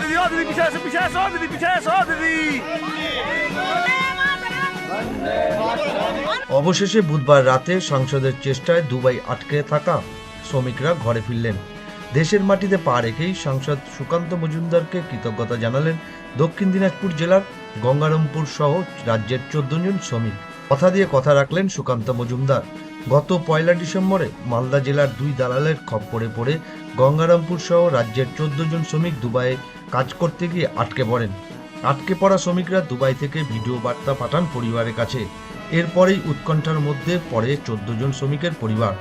পিছে আসো পিছে আসো দিদি পিছে আসো দিদি অবশেষে বুধবার রাতে সংসদের চেষ্টায় দুবাই আটকে থাকা শ্রমিকরা ঘরে ফিরলেন। দেশের মাটিতে পা রেখেই সাংসদ সুকান্ত মজুমদারকে কৃতজ্ঞতা জানালেন দক্ষিণ দিনাজপুর জেলার গঙ্গারামপুর সহ রাজ্যের চোদ্দ জন শ্রমিক। কথা দিয়ে কথা রাখলেন সুকান্ত মজুমদার। গত পয়লা ডিসেম্বরে মালদা জেলার দুই দালালের খপ্পরে পড়ে গঙ্গারামপুর সহ রাজ্যের চোদ্দ জন শ্রমিক দুবাইয়ে কাজ করতে গিয়ে আটকে পড়েন। আটকে পড়া শ্রমিকরা দুবাই থেকে ভিডিও বার্তা পাঠান পরিবারের কাছে। এরপরেই উৎকণ্ঠার মধ্যে পড়ে চোদ্দ জন শ্রমিকের পরিবার।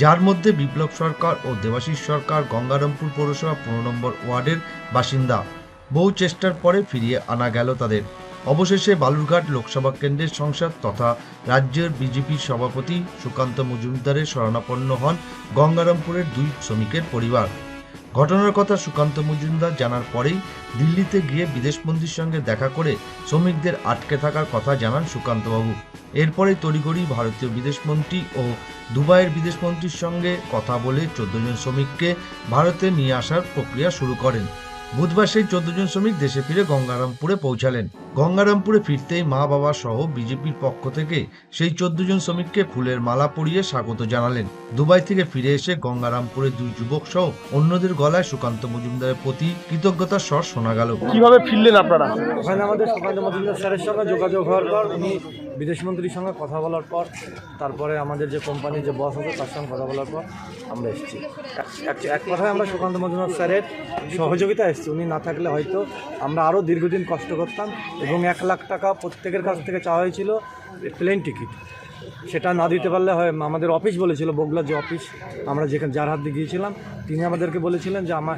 যার মধ্যে বিপ্লব সরকার ও দেবাশিস সরকার গঙ্গারামপুর পৌরসভা পনেরো নম্বর ওয়ার্ডের বাসিন্দা। বহু চেষ্টার পরে ফিরিয়ে আনা গেল তাদের। অবশেষে বালুরঘাট লোকসভা কেন্দ্রের সংসদ তথা রাজ্যের বিজেপির সভাপতি সুকান্ত মজুমদারের শরণাপন্ন হন গঙ্গারামপুরের দুই শ্রমিকের পরিবার। ঘটনার কথা সুকান্ত মজুমদার জানার পরেই দিল্লিতে গিয়ে বিদেশমন্ত্রীর সঙ্গে দেখা করে শ্রমিকদের আটকে থাকার কথা জানান সুকান্তবাবু। এরপরে তড়িঘড়ি ভারতীয় বিদেশমন্ত্রী ও দুবাইয়ের বিদেশমন্ত্রীর সঙ্গে কথা বলে চোদ্দ জন শ্রমিককে ভারতে নিয়ে আসার প্রক্রিয়া শুরু করেন। বুধবার সেই চোদ্দ জন শ্রমিক দেশে ফিরে গঙ্গারামপুরে পৌঁছালেন। গঙ্গারামপুরে ফিরতেই মা বাবা সহ বিজেপির পক্ষ থেকে সেই চোদ্দ জন শ্রমিককে ফুলের মালা পরিয়ে স্বাগত জানালেন। দুবাই থেকে ফিরে এসে গঙ্গারামপুরের দুই যুবক সহ অন্যদের গলায় সুকান্ত মজুমদারের প্রতি কৃতজ্ঞতার স্বর শোনা গেল। কীভাবে ফিরলেন আপনারা? ওখানে আমাদের সুকান্ত মজুমদার স্যারের সঙ্গে যোগাযোগ হওয়ার পর উনি বিদেশমন্ত্রীর সঙ্গে কথা বলার পর তারপরে আমাদের যে কোম্পানির যে বস আছে তার সঙ্গে কথা বলার পর আমরা এসেছি। এক- কথায় আমরা সুকান্ত মজুমদার স্যারের সহযোগিতা এসেছি। উনি না থাকলে হয়তো আমরা আরও দীর্ঘদিন কষ্ট করতাম এবং এক লাখ টাকা প্রত্যেকের কাছ থেকে চাওয়া হয়েছিল প্লেন টিকিট। সেটা না দিতে পারলে হয়, আমাদের অফিস বলেছিল বগুলার যে অফিস, আমরা যেখানে যার হাত দিয়ে গিয়েছিলাম, তিনি আমাদেরকে বলেছিলেন যে আমার,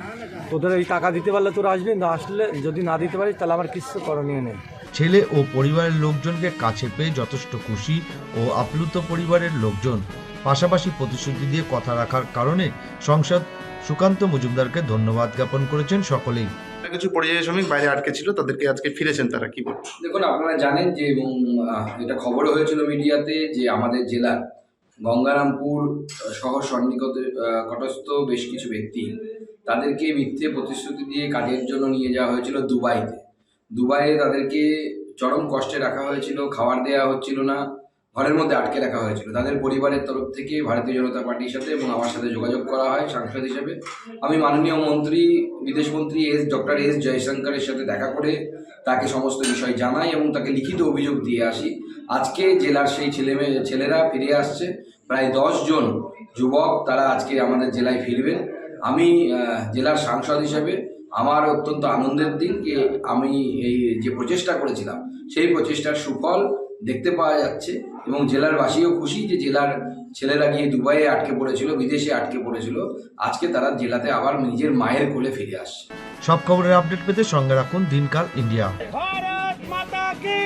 তোদের এই টাকা দিতে পারলে তোরা আসবি, না আসলে যদি না দিতে পারিস, তাহলে আমার কিছু করণীয় নেই। ছেলে ও পরিবারের লোকজনকে কাছে পেয়ে যথেষ্ট খুশি ও আপ্লুত পরিবারের লোকজন। পাশাপাশি প্রতিশ্রুতি দিয়ে কথা রাখার কারণে সংসদ সুকান্ত মজুমদারকে ধন্যবাদ জ্ঞাপন করেছেন সকলেই। কিছু পরিযায়ী শ্রমিক বাইরে আটকে ছিল তাদেরকে আজকে ফিরেছেন তারা কি বলবেন দেখুন আপনারা জানেন যে এবং এটা খবর হয়েছিল মিডিয়াতে যে আমাদের জেলার গঙ্গারামপুর সন্নিকট আহ, কটস্থ বেশ কিছু ব্যক্তি তাদেরকে মিথ্যে প্রতিশ্রুতি দিয়ে কাজের জন্য নিয়ে যাওয়া হয়েছিল দুবাইতে। দুবাইয়ে তাদেরকে চরম কষ্টে রাখা হয়েছিল খাবার দেওয়া হচ্ছিল না ঘরের মধ্যে আটকে রাখা হয়েছিল। তাদের পরিবারের তরফ থেকে ভারতীয় জনতা পার্টির সাথে এবং আমার সাথে যোগাযোগ করা হয়, সাংসদ হিসেবে। আমি মাননীয় মন্ত্রী বিদেশমন্ত্রী এস, ডক্টর এস জয়শঙ্করের সাথে দেখা করে তাকে সমস্ত বিষয় জানাই এবং তাকে লিখিত অভিযোগ দিয়ে আসি। আজকে জেলার সেই ছেলে ছেলেরা ফিরে আসছে। প্রায় দশ জন যুবক তারা আজকে আমাদের জেলায় ফিরবেন। আমি জেলার সাংসদ হিসেবে আমার অত্যন্ত আনন্দের দিন আমি এই যে প্রচেষ্টা করেছিলাম, সেই প্রচেষ্টার সুফল দেখতে পাওয়া যাচ্ছে এবং জেলার বাসীও খুশি যে জেলার ছেলেরা গিয়ে দুবাইয়ে আটকে পড়েছিল বিদেশে আটকে পড়েছিল। আজকে তারা জেলাতে আবার নিজের মায়ের কোলে ফিরে আসছে। সব খবরের আপডেট পেতে সঙ্গে রাখুন দিনকাল ইন্ডিয়া। ভারত মাতা কি?